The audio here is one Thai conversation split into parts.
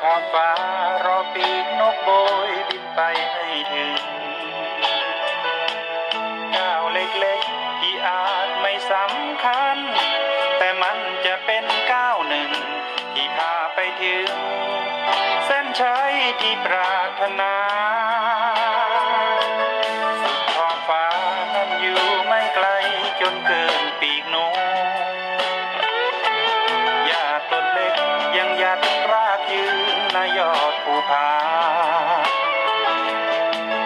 ขอบฟ้ารอปีกนกโบยบินไปให้ถึงก้าวเล็กๆที่อาจไม่สำคัญ แต่มันจะเป็นก้าวหนึ่ง ที่พาไปถึง เส้นชัยที่ปรารถนาสุดขอบฟ้านั้นอยู่ไม่ไกลจนเกินปี นายอดภูผา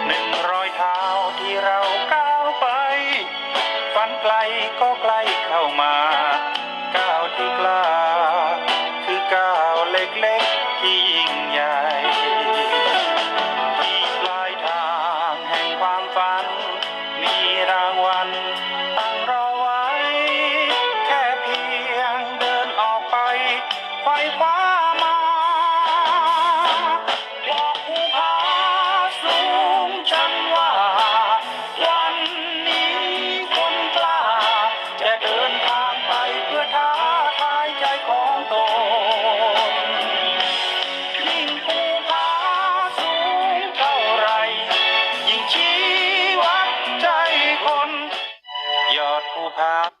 หนึ่งรอยเท้าที่เราก้าวไป ฝันไกลก็ใกล้เข้ามา ก้าวที่กล้า คือก้าวเล็กๆที่ยิ่งใหญ่ที่ปลายทางแห่งความฝัน มีรางวัลตั้งรอไว้ แค่เพียงเดินออกไปไฟฟ้า คนยอดภูผา